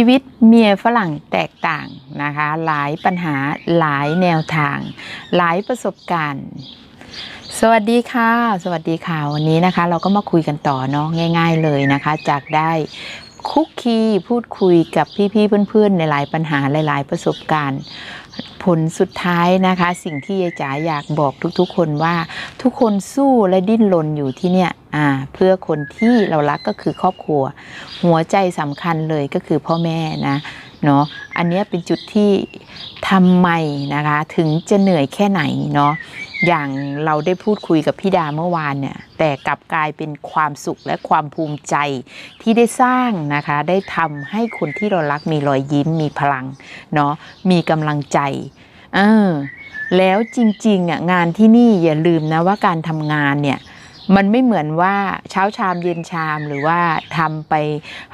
ชีวิตเมียฝรั่งแตกต่างนะคะ หลายปัญหาหลายแนวทาง หลายประสบการณ์ สวัสดีค่ะ สวัสดีค่ะ วันนี้นะคะ เราก็มาคุยกันต่อเนาะง่าย ๆ เลยนะคะ จากได้คุกคีพูดคุยกับพี่ๆเพื่อนๆในหลายปัญหาหลาย ๆ ประสบการณ์ ลสุดท้ายนะคะ สิ่งที่ยายจ๋าอยากบอกทุกๆ คนว่าทุกคนสู้และดิ้นรนอยู่ที่เนี่ยเพื่อคนที่เรารักก็คือครอบครัว หัวใจสำคัญเลยก็คือพ่อแม่นะเนาะอันนี้เป็นจุดที่ทำไมนะคะ ถึงจะเหนื่อยแค่ไหนเนาะอย่างเราได้พูดคุยกับพี่ดาเมื่อวานเนี่ยแต่กลับกลายเป็นความสุขและความภูมิใจที่ได้สร้างนะคะ ได้ทำให้คนที่เรารักมีรอยยิ้มมีพลังเนาะมีกำลังใจ เออแล้วจริงๆอะงานที่นี่อย่าลืมนะว่าการทำงานเนี่ยมันไม่เหมือนว่าเช้าชามเย็นชามหรือว่าทำไป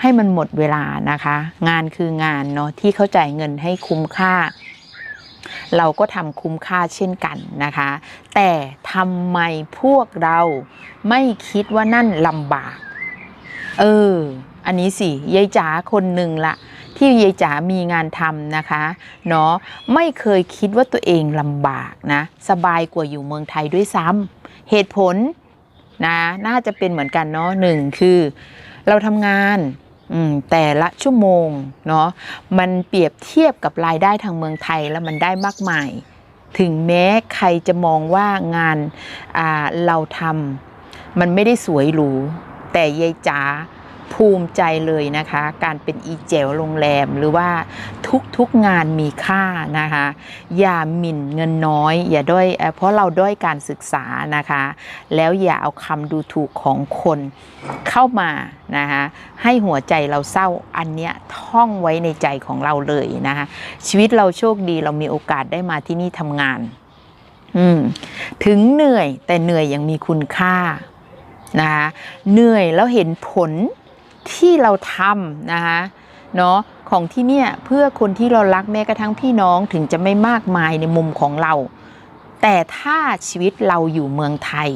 ให้มันหมดเวลานะคะ งานคืองานเนาะที่เขาจ่ายเงินให้คุ้มค่า เราก็ทำคุ้มค่าเช่นกันนะคะ แต่ทำไมพวกเราไม่คิดว่านั่นลำบาก เออ อันนี้สิยายจ๋าคนหนึ่งละ ที่ยายจ๋ามีงานทำนะคะเนาะไม่เคยคิดว่าตัวเองลำบากนะสบายกว่าอยู่เมืองไทยด้วยซ้ำเหตุผลนะน่าจะเป็นเหมือนกันเนาะหนึ่งคือเราทำงานแต่ละชั่วโมงเนาะมันเปรียบเทียบกับรายได้ทางเมืองไทยแล้วมันได้มากมาย ถึงแม้ใครจะมองว่างานาเราทำมันไม่ได้สวยหรูแต่ยายจ๋า ภูมิใจเลยนะคะ การเป็นอีเจลโรงแรมหรือว่าทุกๆงานมีค่านะคะ อย่าหมิ่นเงินน้อย อย่าด้อยเพราะเราด้อยการศึกษานะคะ แล้วอย่าเอาคำดูถูกของคนเข้ามานะคะให้หัวใจเราเศร้าอันเนี้ยท่องไว้ในใจของเราเลยนะคะชีวิตเราโชคดีเรามีโอกาสได้มาที่นี่ทำงาน อืมถึงเหนื่อยแต่เหนื่อยยังมีคุณค่านะคะเหนื่อยแล้วเห็นผล ที่เราทำนะคะเนาะของที่เนี่ยเพื่อคนที่เรารักแม้กระทั่งพี่น้องถึงจะไม่มากมายในมุมของเรา แต่ถ้าชีวิตเราอยู่เมืองไทย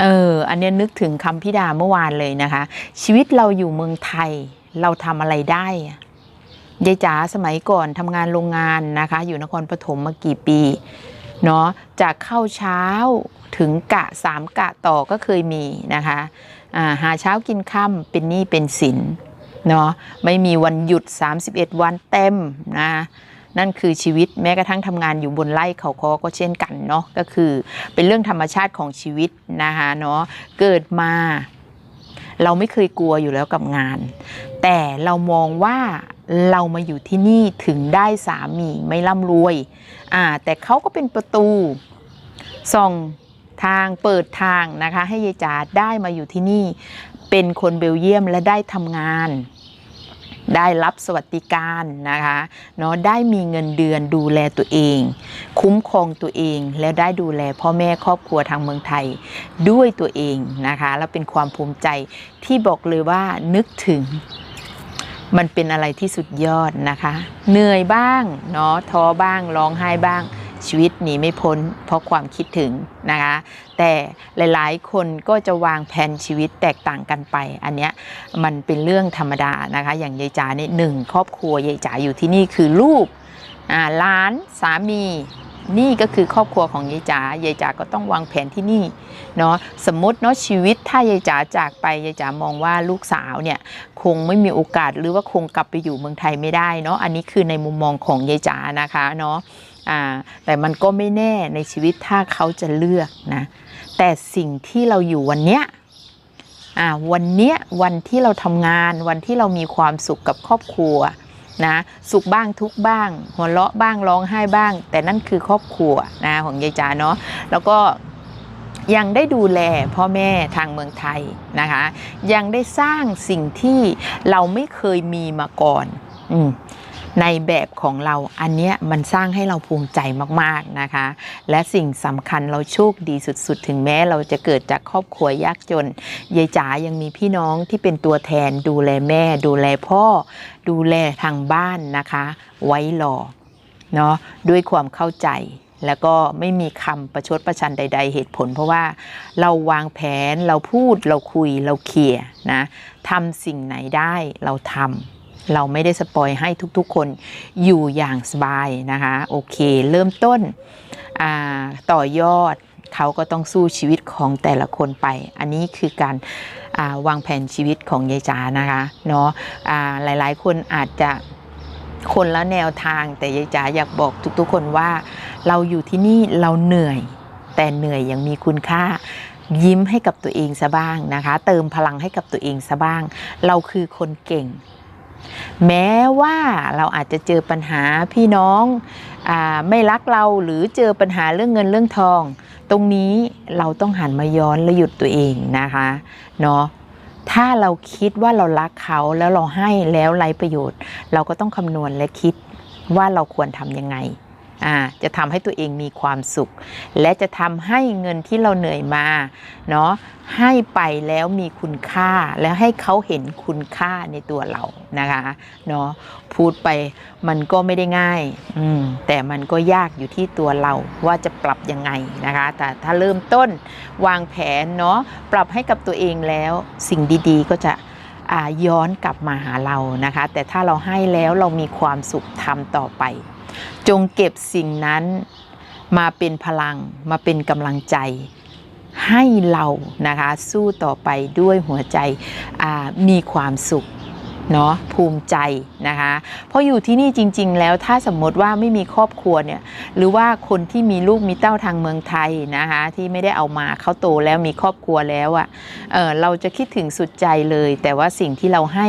เอออันนี้นึกถึงคำพิดาเมื่อวานเลยนะคะ ชีวิตเราอยู่เมืองไทยเราทำอะไรได้อะยายจ๋าสมัยก่อนทำงานโรงงานนะคะ อยู่นครปฐมมากี่ปีเนาะจากเข้าเช้าถึงกะสามกะต่อก็เคยมีนะคะ หาเช้ากินค่ำเป็นหนี้เป็นสินเนาะไม่มีวันหยุด 31 วันเต็มนะนั่นคือชีวิตแม้กระทั่งทำงานอยู่บนไร่เขาคอก็เช่นกันเนาะก็คือเป็นเรื่องธรรมชาติของชีวิตนะคะเนาะเกิดมา เราไม่เคยกลัวอยู่แล้วกับงาน แต่เรามองว่าเรามาอยู่ที่นี่ถึงได้สามีไม่ร่ำรวยอ่าแต่เขาก็เป็นประตูส่อง ทางเปิดทางนะคะให้ยายจ๋าได้มาอยู่ที่นี่ เป็นคนเบลเยียมและได้ทำงานได้รับสวัสดิการนะคะเนาะได้มีเงินเดือนดูแลตัวเอง คุ้มครองตัวเองแล้วได้ดูแลพ่อแม่ครอบครัวทางเมืองไทยด้วยตัวเองนะคะแล้วเป็นความภูมิใจที่บอกเลยว่านึกถึง มันเป็นอะไรที่สุดยอดนะคะ เหนื่อยบ้างเนาะท้อบ้างร้องไห้บ้าง ชีวิตหนีไม่พ้นเพราะความคิดถึงนะคะ แต่หลายๆ คนก็จะวางแผนชีวิตแตกต่างกันไป อันเนี้ยมันเป็นเรื่องธรรมดานะคะ อย่างยายจ๋าเนี่ยหนึ่งครอบครัวยายจ๋าอยู่ที่นี่คือลูกอ่าหลานสามีนี่ก็คือครอบครัวของยายจ๋ายายจ๋าก็ต้องวางแผนที่นี่เนาะสมมติเนาะชีวิตถ้ายายจ๋าจากไปยายจ๋ามองว่าลูกสาวเนี่ยคงไม่มีโอกาสหรือว่าคงกลับไปอยู่เมืองไทยไม่ได้เนาะอันนี้คือในมุมมองของยายจ๋านะคะเนาะ อ่าแต่มันก็ไม่แน่ในชีวิตถ้าเขาจะเลือกนะแต่สิ่งที่เราอยู่วันเนี้ยอ่าวันเนี้ยวันที่เราทำงานวันที่เรามีความสุขกับครอบครัวนะสุขบ้างทุกบ้าง หัวเราะบ้างร้องไห้บ้าง แต่นั่นคือครอบครัวนะของยายจ๋าเนาะแล้วก็ยังได้ดูแลพ่อแม่ทางเมืองไทยนะคะ ยังได้สร้างสิ่งที่เราไม่เคยมีมาก่อนอม ในแบบของเราอันเนี้ยมันสร้างให้เราภูมิใจมากๆนะคะ และสิ่งสำคัญเราโชคดีสุดๆ ถึงแม้เราจะเกิดจากครอบครัวยากจนยายจ๋ายังมีพี่น้องที่เป็นตัวแทนดูแลแม่ ดูแลพ่อ ดูแลทางบ้านนะคะ ไว้รอเนาะด้วยความเข้าใจแล้วก็ไม่มีคำประชดประชันใด ๆ เหตุผล เพราะว่าเราวางแผนเราพูดเราคุยเราเคลียร์นะทำสิ่งไหนได้เราทำ เราไม่ได้สปอยให้ทุกๆ คนอยู่อย่างสบายนะคะโอเค เริ่มต้นต่อยอดเขาก็ต้องสู้ชีวิตของแต่ละคนไป อันนี้คือการาวางแผนชีวิตของยายจ๋านะคะเนาะหลายๆ คนอาจจะคนละแนวทางแต่ยายจ๋าอยากบอกทุกๆ คนว่าเราอยู่ที่นี่เราเหนื่อย แต่เหนื่อยยังมีคุณค่ายิ้มให้กับตัวเองซะบ้างนะคะ เติมพลังให้กับตัวเองซะบ้าง เราคือคนเก่ง แม้ว่าเราอาจจะเจอปัญหาพี่น้องอไม่รักเราหรือเจอปัญหาเรื่องเงินเรื่องทอง ตรงนี้เราต้องหันมาย้อนและหยุดตัวเองนะคะเนาะถ้าเราคิดว่าเรารักเขาแล้วเราให้แล้วไร้ประโยชน์ เราก็ต้องคำนวณและคิดว่าเราควรทำยังไง อ่าจะทำให้ตัวเองมีความสุข และจะทำให้เงินที่เราเหนื่อยมาเนาะให้ไปแล้วมีคุณค่าแล้วให้เขาเห็นคุณค่าในตัวเรานะคะเนาะพูดไปมันก็ไม่ได้ง่ายอืมแต่มันก็ยากอยู่ที่ตัวเราว่าจะปรับยังไงนะคะ แต่ถ้าเริ่มต้นวางแผนเนาะปรับให้กับตัวเองแล้วสิ่งดีๆก็จะย้อนกลับมาหาเรานะคะ แต่ถ้าเราให้แล้วเรามีความสุขทำต่อไป จงเก็บสิ่งนั้นมาเป็นพลังมาเป็นกำลังใจให้เรานะคะสู้ต่อไปด้วยหัวใจมีความสุข เนาะภูมิใจนะคะเพราะอยู่ที่นี่จริง ๆ แล้วถ้าสมมติว่าไม่มีครอบครัวเนี่ยหรือว่าคนที่มีลูกมีเต้าทางเมืองไทยนะคะที่ไม่ได้เอามาเขาโตแล้วมีครอบครัวแล้วอะ่ะเเราจะคิดถึงสุดใจเลย แต่ว่าสิ่งที่เราให้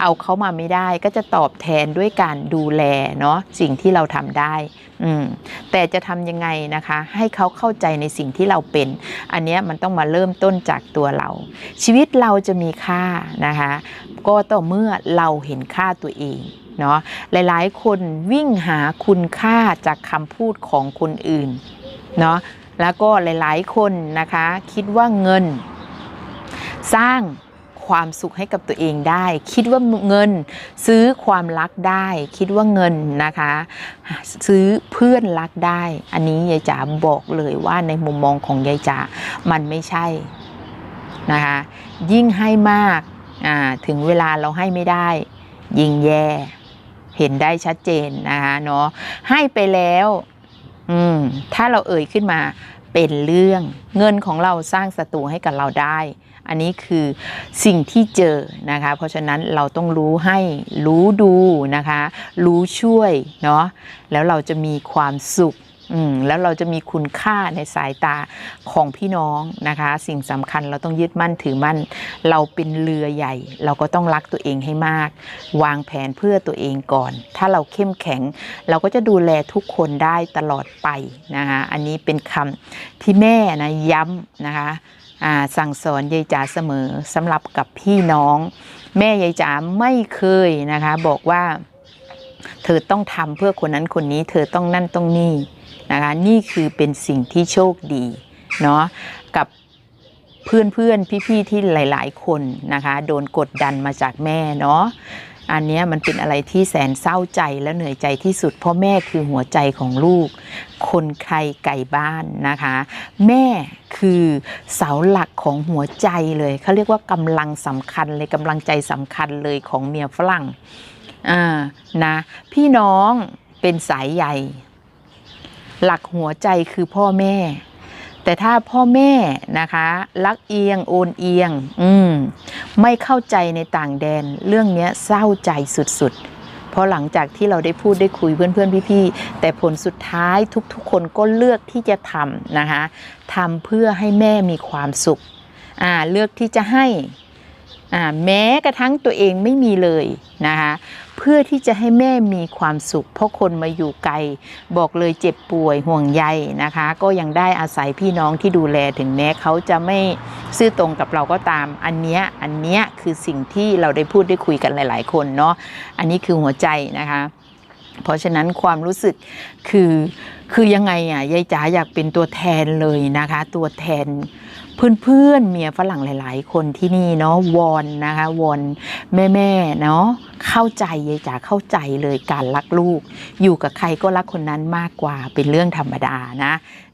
เอาเขามาไม่ได้ ก็จะตอบแทนด้วยการดูแลเนาะสิ่งที่เราทำได้ แต่จะทำยังไงนะคะ ให้เขาเข้าใจในสิ่งที่เราเป็น อันนี้มันต้องมาเริ่มต้นจากตัวเรา ชีวิตเราจะมีค่านะคะ ก็ต่อเมื่อเราเห็นค่าตัวเองเนาะหลายๆ คนวิ่งหาคุณค่าจากคำพูดของคนอื่นเนาะแล้วก็หลายๆ คนนะคะ คิดว่าเงิน สร้าง ความสุขให้กับตัวเองได้ คิดว่าเงินซื้อความรักได้ คิดว่าเงินนะคะ ซื้อเพื่อนรักได้ อันนี้ยายจ๋าบอกเลยว่าในมุมมองของยายจ๋ามันไม่ใช่นะคะยิ่งให้มากถึงเวลาเราให้ไม่ได้ ยิ่งแย่เห็นได้ชัดเจนนะคะเนาะให้ไปแล้วถ้าเราเอ่ยขึ้นมาเป็นเรื่องเงินของเราสร้างศัตรูให้กับเราได้ อันนี้คือสิ่งที่เจอนะคะ เพราะฉะนั้นเราต้องรู้ให้รู้ดูนะคะ รู้ช่วยเนาะแล้วเราจะมีความสุขแล้วเราจะมีคุณค่าในสายตาของพี่น้องนะคะ สิ่งสำคัญเราต้องยึดมั่นถือมั่น เราเป็นเรือใหญ่ เราก็ต้องรักตัวเองให้มาก วางแผนเพื่อตัวเองก่อน ถ้าเราเข้มแข็ง เราก็จะดูแลทุกคนได้ตลอดไปนะคะ อันนี้เป็นคำที่แม่นะย้ำนะคะ สั่งสอนยายจ๋าเสมอสำหรับกับพี่น้อง แม่ยายจ๋าไม่เคยนะคะ บอกว่า เธอต้องทำเพื่อคนนั้นคนนี้ เธอต้องนั่นต้องนี่นะคะนี่คือเป็นสิ่งที่โชคดีเนาะกับเพื่อนเพื่อนๆพี่ๆที่หลาย ๆ คนนะคะ โดนกดดันมาจากแม่เนาะ อันนี้มันเป็นอะไรที่แสนเศร้าใจและเหนื่อยใจที่สุด เพราะแม่คือหัวใจของลูก คนใครไก่บ้านนะคะ แม่คือเสาหลักของหัวใจเลยเขาเรียกว่ากำลังสำคัญเลยกำลังใจสำคัญเลยของเมียฝรั่งอ่านะพี่น้องเป็นสายใหญ่ หลักหัวใจคือพ่อแม่ แต่ถ้าพ่อแม่นะคะรักเอียงโอนเอียง อืมไม่เข้าใจในต่างแดน เรื่องเนี้ยเศร้าใจสุดๆ เพราะหลังจากที่เราได้พูดได้คุยเพื่อนๆพี่ๆแต่ผลสุดท้ายทุกๆ คนก็เลือกที่จะทำนะคะทำเพื่อให้แม่มีความสุขอ่าเลือกที่จะให้ แม้กระทั่งตัวเองไม่มีเลยนะคะเพื่อที่จะให้แม่มีความสุข เพราะคนมาอยู่ไกล บอกเลยเจ็บป่วยห่วงใยนะคะ ก็ยังได้อาศัยพี่น้องที่ดูแลถึงแม้เขาจะไม่ซื่อตรงกับเราก็ตาม อันเนี้ยอันเนี้ยคือสิ่งที่เราได้พูดได้คุยกันหลาย ๆ คนเนาะอันนี้คือหัวใจนะคะ เพราะฉะนั้นความรู้สึกคือคือยังไงอะยายจ๋าอยากเป็นตัวแทนเลยนะคะ ตัวแทน เพื่อนๆเมียฝรั่งหลาย ๆ คนที่นี่เนาะวอนนะคะวอนแม่ๆเนาะเข้าใจยายจ๋าเข้าใจเลยการรักลูก อยู่กับใครก็รักคนนั้นมากกว่าเป็นเรื่องธรรมดานะ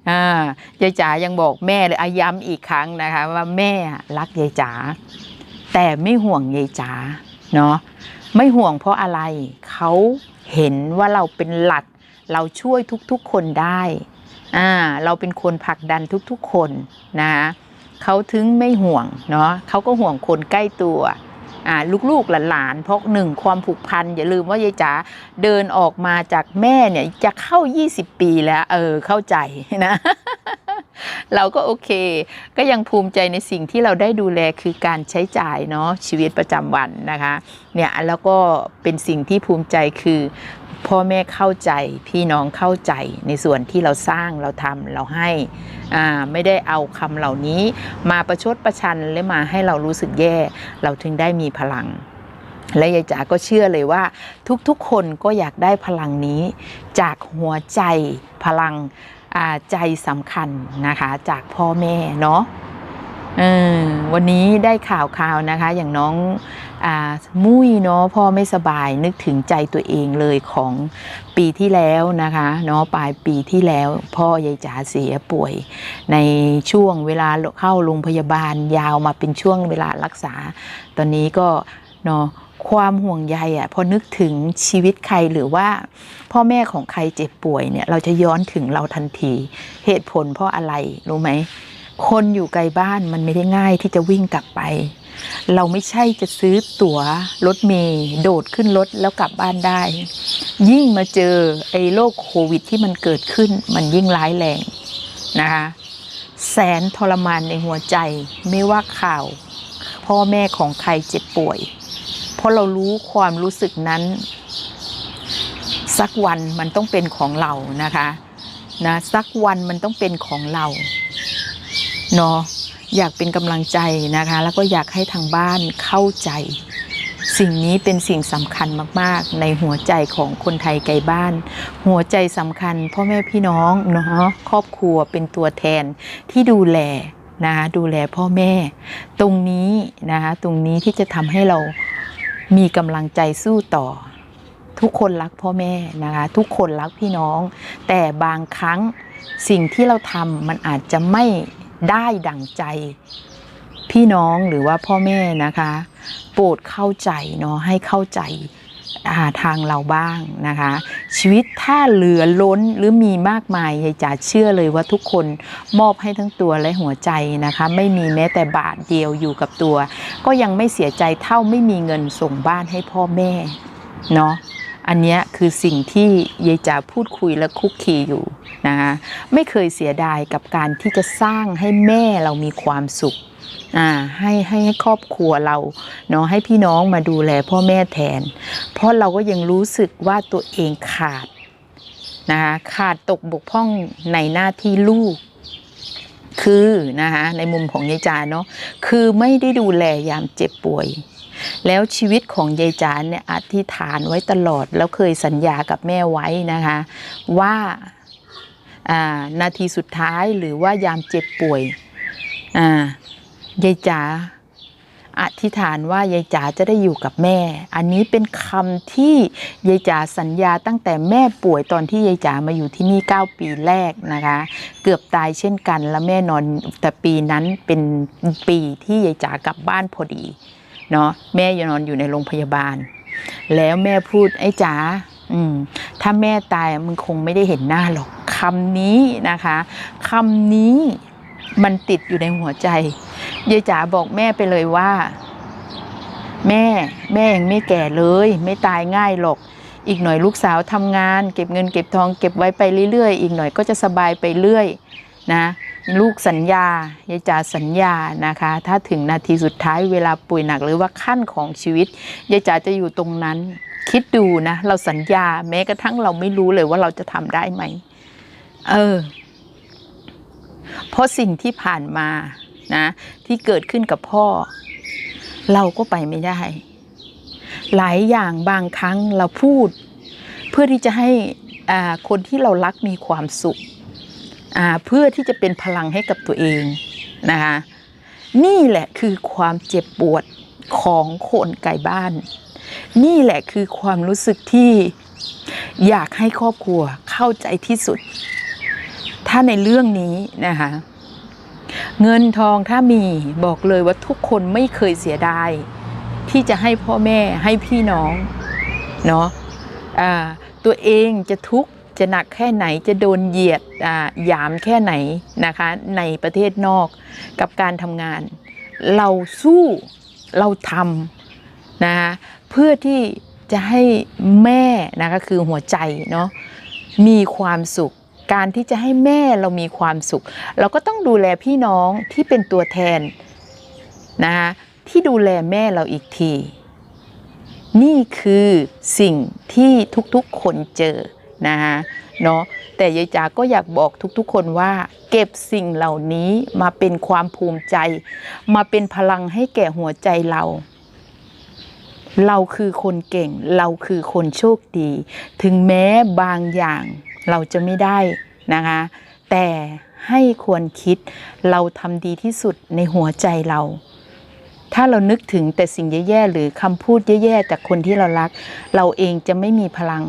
อ่ายายจ๋ายังบอกแม่เลยอาย้ำอีกครั้งนะคะ ว่าแม่รักยายจ๋าแต่ไม่ห่วงยายจ๋าเนาะไม่ห่วงเพราะอะไรเขาเห็นว่าเราเป็นหลักเราช่วยทุกๆคนได้ อ่า เราเป็นคนผลักดันทุกๆคนนะ เขาถึงไม่ห่วงเนาะเขาก็ห่วงคนใกล้ตัวลูกๆหลานๆเพราะหนึ่งความผูกพัน อย่าลืมว่ายายจ๋าเดินออกมาจากแม่เนี่ยจะเข้า 20 ปีแล้ว เออเข้าใจนะ เราก็โอเค ก็ยังภูมิใจในสิ่งที่เราได้ดูแลคือการใช้จ่ายเนาะชีวิตประจำวันนะคะเนี่ยแล้วก็เป็นสิ่งที่ภูมิใจคือ พ่อแม่เข้าใจพี่น้องเข้าใจในส่วนที่เราสร้างเราทำเราให้อ่าไม่ได้เอาคำเหล่านี้มาประชดประชันและมาให้เรารู้สึกแย่ เราถึงได้มีพลัง และยายจ๋าก็เชื่อเลยว่า ทุกๆคนก็อยากได้พลังนี้ จากหัวใจพลังอ่าใจสำคัญนะคะจากพ่อแม่เนาะวันนี้ได้ข่าวข่าวนะคะอย่างน้อง มุ้ยเนาะพ่อไม่สบายนึกถึงใจตัวเองเลยของปีที่แล้วนะคะเนาะปลายปีที่แล้วพ่อยายจ๋าเสียป่วย ในช่วงเวลาเข้าโรงพยาบาลยาวมาเป็นช่วงเวลารักษา ตอนนี้ก็เนาะความห่วงใยอะพอนึกถึงชีวิตใครหรือว่า พ่อแม่ของใครเจ็บป่วยเนี่ยเราจะย้อนถึงเราทันทีเหตุผลเพราะอะไรรู้ไหมคนอยู่ไกลบ้านมันไม่ได้ง่ายที่จะวิ่งกลับไป เราไม่ใช่จะซื้อตั๋วรถเมย์โดดขึ้นรถแล้วกลับบ้านได้ ยิ่งมาเจอไอ้โรคโควิดที่มันเกิดขึ้นมันยิ่งร้ายแรงนะคะแสนทรมานในหัวใจไม่ว่าข่าว พ่อแม่ของใครเจ็บป่วย เพราะเรารู้ความรู้สึกนั้น สักวันมันต้องเป็นของเรานะคะนะสักวันมันต้องเป็นของเราเนาะ อยากเป็นกำลังใจนะคะ แล้วก็อยากให้ทางบ้านเข้าใจ สิ่งนี้เป็นสิ่งสำคัญมากๆ ในหัวใจของคนไทยไกลบ้าน หัวใจสำคัญพ่อแม่พี่น้องเนาะครอบครัวเป็นตัวแทนที่ดูแลนะคะดูแลพ่อแม่ ตรงนี้นะคะตรงนี้ที่จะทำให้เรามีกำลังใจสู้ต่อ ทุกคนรักพ่อแม่นะคะทุกคนรักพี่น้อง แต่บางครั้งสิ่งที่เราทำมันอาจจะไม่ ได้ดั่งใจ พี่น้องหรือว่าพ่อแม่นะคะ โปรดเข้าใจเนาะให้เข้าใจาทางเราบ้างนะคะ ชีวิตถ้าเหลือล้นหรือมีมากมายยายจ๋าเชื่อเลยว่าทุกคนมอบให้ทั้งตัวและหัวใจนะคะ ไม่มีแม้แต่บาทเดียวอยู่กับตัว ก็ยังไม่เสียใจเท่าไม่มีเงินส่งบ้านให้พ่อแม่เนาะ อันนี้คือสิ่งที่ยายจ๋าพูดคุยและคุกคีอยู่นะคะไม่เคยเสียดายกับการที่จะสร้างให้แม่เรามีความสุขอ่าให้ให้ให้ครอบครัวเราเนาะให้พี่น้องมาดูแลพ่อแม่แทน เพราะเราก็ยังรู้สึกว่าตัวเองขาดนะคะขาดตกบกพร่องในหน้าที่ลูก คือนะคะในมุมของยายจาเนาะคือไม่ได้ดูแลยามเจ็บป่วย แล้วชีวิตของยายจานเนี่ยอธิษฐานไว้ตลอด แล้วเคยสัญญากับแม่ไว้นะคะ ว่าานาทีสุดท้ายหรือว่ายามเจ็บป่วยยายจ๋าอธิษฐานว่ายายจ๋าจะได้อยู่กับแม่ อันนี้เป็นคำที่ยายจ๋าสัญญาตั้งแต่แม่ป่วยตอนที่ยายจ๋ามาอยู่ที่นี่ 9 ปีแรกนะคะ เกือบตายเช่นกัน แล้วแม่นอนแต่ปีนั้นเป็นปีที่ยายจ๋ากลับบ้านพอดี เนาะแม่ยังนอนอยู่ในโรงพยาบาล แล้วแม่พูดไอ้จ๋าถ้าแม่ตายมึงคงไม่ได้เห็นหน้าหรอกคำนี้นะคะคำนี้มันติดอยู่ในหัวใจยายจ๋าบอกแม่ไปเลยว่า แม่แม่ยังไม่แก่เลย ไม่ตายง่ายหรอกอีกหน่อยลูกสาวทำงาน เก็บเงินเก็บทองเก็บไว้ไปเรื่อยๆ อีกหน่อยก็จะสบายไปเรื่อยนะ ลูกสัญญายายจ๋าสัญญานะคะ ถ้าถึงนาทีสุดท้ายเวลาป่วยหนักหรือว่าขั้นของชีวิตยายจ๋าจะอยู่ตรงนั้น คิดดูนะ เราสัญญาแม้กระทั่งเราไม่รู้เลยว่าเราจะทำได้ไหมเออ เพราะสิ่งที่ผ่านมานะ ที่เกิดขึ้นกับพ่อ เราก็ไปไม่ได้ หลายอย่างบางครั้งเราพูด เพื่อที่จะให้คนที่เรารักมีความสุข เพื่อที่จะเป็นพลังให้กับตัวเองนะคะนี่แหละคือความเจ็บปวดของคนไกลบ้าน นี่แหละคือความรู้สึกที่อยากให้ครอบครัวเข้าใจที่สุด ถ้าในเรื่องนี้นะคะเงินทองถ้ามีบอกเลยว่าทุกคนไม่เคยเสียดายที่จะให้พ่อแม่ให้พี่น้องเนาะอ่าตัวเองจะทุกข์ จะหนักแค่ไหนจะโดนเหยียดอ่าหยามแค่ไหนนะคะในประเทศนอกกับการทำงาน เราสู้เราทำนะคะเพื่อที่จะให้แม่นะคะคือหัวใจเนาะมีความสุข การที่จะให้แม่เรามีความสุข เราก็ต้องดูแลพี่น้องที่เป็นตัวแทนนะคะที่ดูแลแม่เราอีกที นี่คือสิ่งที่ทุกๆคนเจอ นะคะเนาะแต่ยายจ๋าก็อยากบอกทุกๆ คนว่า เก็บสิ่งเหล่านี้มาเป็นความภูมิใจ มาเป็นพลังให้แก่หัวใจเรา เราคือคนเก่ง เราคือคนโชคดี ถึงแม้บางอย่างเราจะไม่ได้นะคะ แต่ให้ควรคิดเราทำดีที่สุดในหัวใจเรา ถ้าเรานึกถึงแต่สิ่งแย่ๆหรือคำพูดแย่ๆจากคนที่เรารัก เราเองจะไม่มีพลัง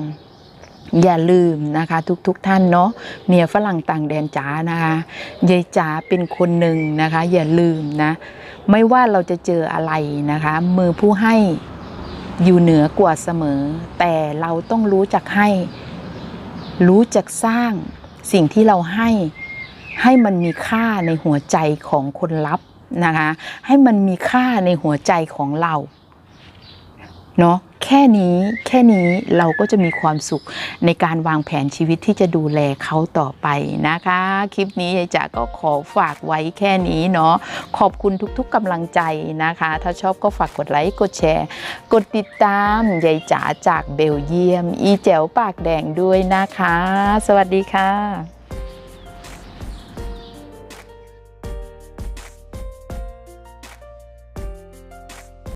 อย่าลืมนะคะ ทุกๆทท่านเนาะเมียฝรั่งต่างแดนจ๋านะคะยายจ๋าเป็นคนหนึ่งนะคะ อย่าลืมนะ ไม่ว่าเราจะเจออะไรนะคะ มือผู้ให้อยู่เหนือกว่าเสมอ แต่เราต้องรู้จักให้ รู้จักสร้างสิ่งที่เราให้ให้มันมีค่าในหัวใจของคนรับนะคะ ให้มันมีค่าในหัวใจของเรา เนาะแค่นี้แค่นี้เราก็จะมีความสุขในการวางแผนชีวิตที่จะดูแลเขาต่อไปนะคะ คลิปนี้ยายจ๋าก็ขอฝากไว้แค่นี้เนาะขอบคุณทุกๆกำลังใจนะคะ ถ้าชอบก็ฝากกดไลค์กดแชร์ กดติดตามยายจ๋าจากเบลเยียม อีแจ๋วปากแดงด้วยนะคะ สวัสดีค่ะ